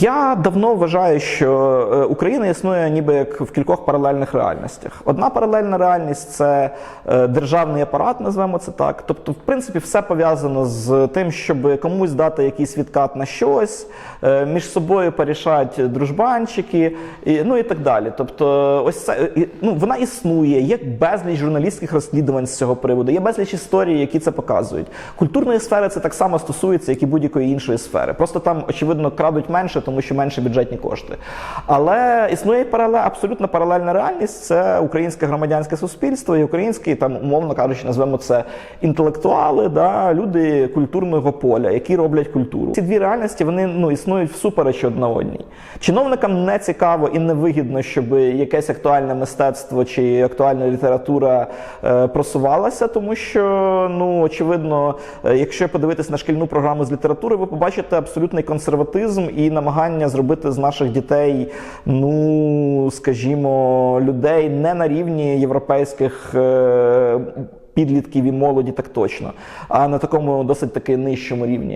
Я давно вважаю, що е, Україна існує ніби як в кількох паралельних реальностях. Одна паралельна реальність це е, державний апарат, назвемо це так. Тобто, в принципі, все пов'язано з тим, щоб комусь дати якийсь відкат на щось, е, між собою порішать дружбанчики, ну і так далі. Тобто, ось це ну, вона існує. Є безліч журналістських розслідувань з цього приводу, є безліч історій, які це показують. Культурної сфери це так само стосується, як і будь-якої іншої сфери. Просто там, очевидно, крадуть менше, тому що менше бюджетні кошти. Але існує паралель, абсолютно паралельна реальність це українське громадянське суспільство і українські, там, умовно кажучи, назвемо це інтелектуали, да, люди культурного поля, які роблять культуру. Ці дві реальності вони ну, існують всупереч одна одній. Чиновникам не цікаво і не вигідно, щоб якесь актуальне мистецтво чи актуальна література е, просувалася, тому що, ну, очевидно, е, якщо подивитись на шкільну програму з літератури, ви побачите абсолютний консерватизм і намагання зробити з наших дітей, ну скажімо, людей не на рівні європейських. е, Підлітків і молоді так точно, а на такому досить таки нижчому рівні.